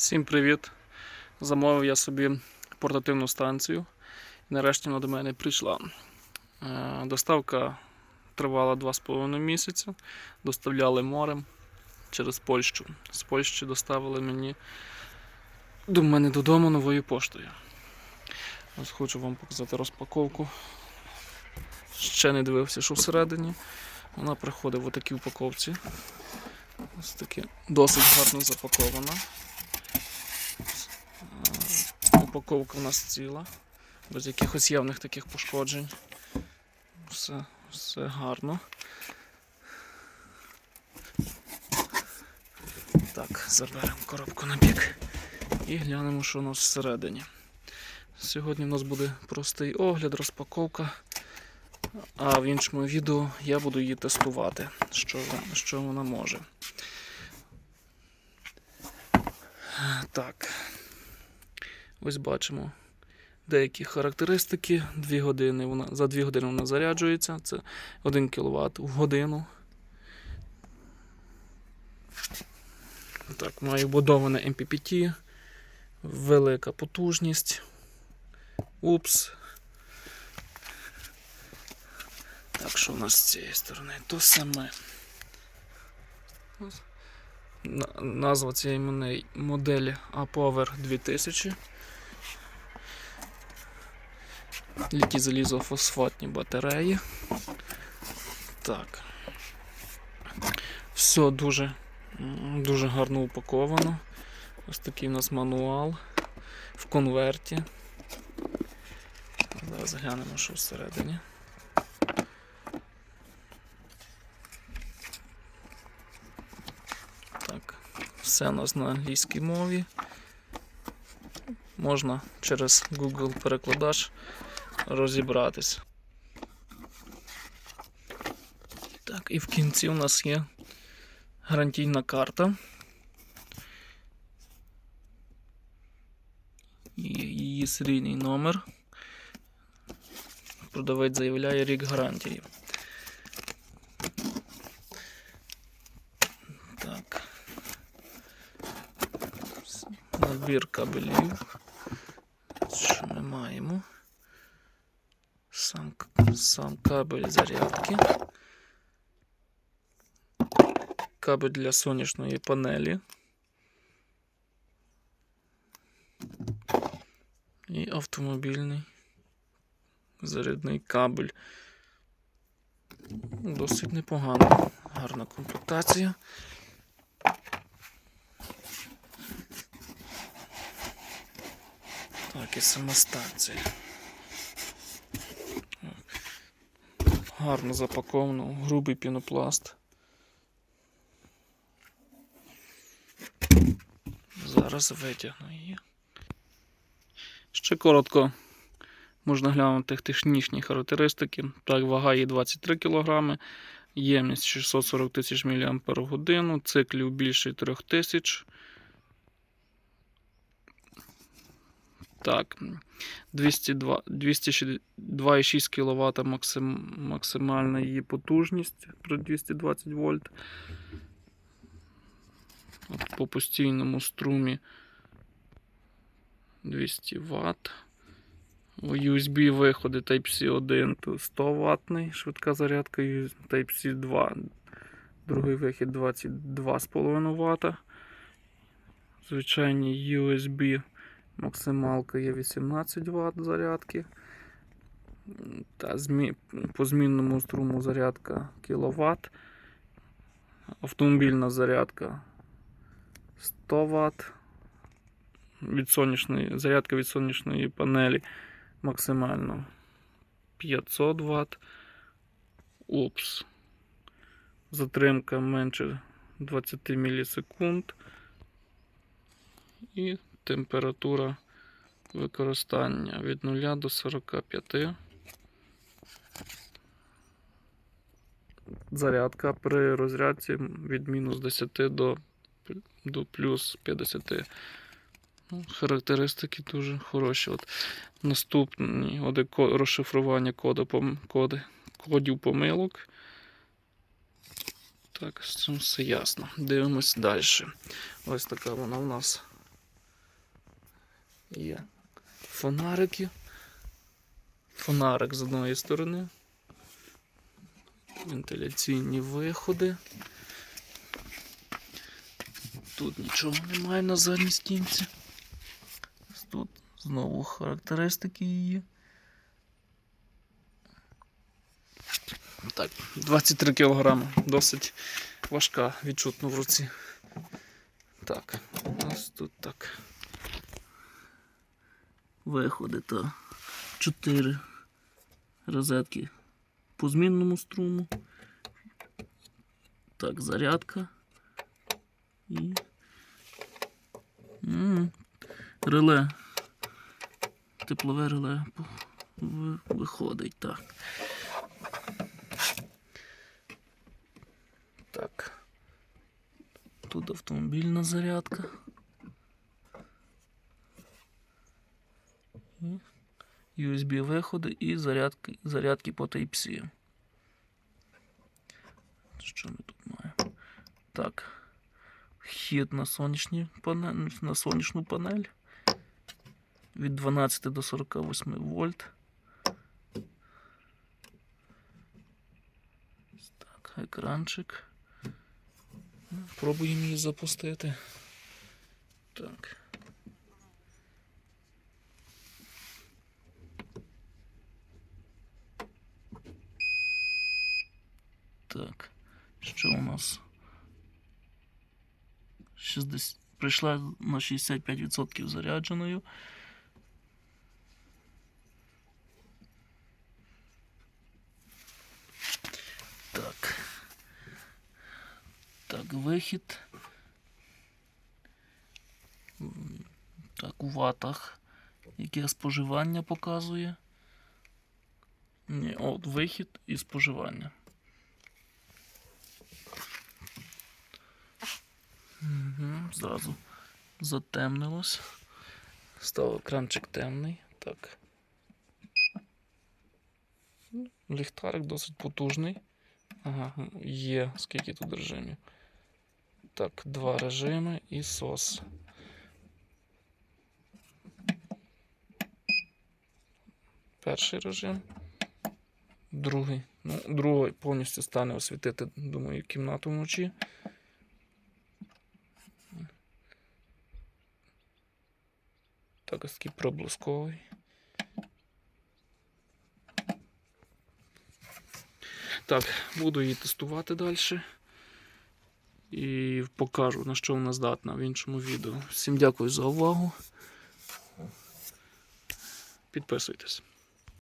Всім привіт! Замовив я собі портативну станцію. І нарешті вона до мене прийшла. Е, Доставка тривала 2,5 місяці. Доставляли морем через Польщу. З Польщі доставили мені до мене додому новою поштою. Ось хочу вам показати розпаковку. Ще не дивився, що всередині. Вона приходить в отакій упаковці. Ось таке досить гарно запакована. Упаковка у нас ціла, без якихось явних таких пошкоджень. Все, все гарно. Так, заберемо коробку на бік і глянемо, що у нас всередині. Сьогодні у нас буде простий огляд, розпаковка. А в іншому відео я буду її тестувати, що, що вона може. Так. Ось бачимо деякі характеристики. 2 години вона, за 2 години вона заряджується. Це 1 кВт в годину. Так, має вбудоване MPPT, велика потужність. Упс. Так, що у нас з цієї сторони? То саме. Назва цієї моделі A-Power 2000. Літі залізофосфатні батареї. Так. Все дуже, дуже гарно упаковано. Ось такий у нас мануал в конверті. Зараз глянемо, що всередині. Так, все у нас на англійській мові. Можна через Google перекладач розібратись. Так, і в кінці у нас є гарантійна карта. Є Її серійний номер. Продавець заявляє рік гарантії. Так. Набір кабелів. Що ми маємо? Сам, сам кабель зарядки. Кабель для сонячної панелі. І автомобільний зарядний кабель. Досить непогано. Гарна комплектація. Так, і сама станція. Гарно запаковано, грубий пінопласт. Зараз витягну її. Ще коротко можна глянути технічні характеристики. Так, вага її 23 кг, ємність 640 тисяч мАч, циклів більше 3000. Так, 202 202,6 кВт максим, максимальна її потужність при 220 вольт. От по постійному струмі 200 Вт. У USB виходи Type-C 1 то 100 ватний, швидка зарядка, Type-C 2. Другий вихід 22,5 Вт. Звичайні USB максималка є 18 Вт зарядки. Та по змінному струму зарядка кВт. Автомобільна зарядка 100 Вт. Від зарядка від сонячної панелі максимально 500 Вт. Упс. Затримка менше 20 мілісекунд. І температура використання від 0 до 45. Зарядка при розрядці від мінус 10 до, до плюс 50. Ну, характеристики дуже хороші. От наступні ко- розшифрування коду, коди, кодів помилок. Так, з цим все ясно. Дивимось далі. Ось така вона у нас Є фонарики. Фонарик з одної сторони. Вентиляційні виходи. Тут нічого немає на задній стінці. Тут знову характеристики її. Так, 23 кг. Досить важка, відчутно в руці. Так, у нас тут так. Виходи та 4 розетки по змінному струму. Так, зарядка. І. Реле. Теплове реле виходить, так. Так. Тут автомобільна зарядка. І USB виходи і зарядки, зарядки по Type-C. Що ми тут маємо? Так. Вхід на, сонячні панель, на сонячну панель. Від 12 до 48 вольт. Так, екранчик. Пробуємо її запустити. Так. Так. Що у нас? 60... Прийшла на 65% зарядженою. Так. Так, вихід. Так, у ватах. Яке споживання показує? Ні, от вихід і споживання. Угу, зразу затемнилось. Став екранчик темний. Так. Ліхтарик досить потужний. Ага, є. Скільки тут режимів? Так, два режими і SOS. Перший режим. Другий. Ну, другий повністю стане освітити, думаю, кімнату вночі. Так, ось такий проблисковий. Так, буду її тестувати далі. І покажу, на що вона здатна в іншому відео. Всім дякую за увагу. Підписуйтесь.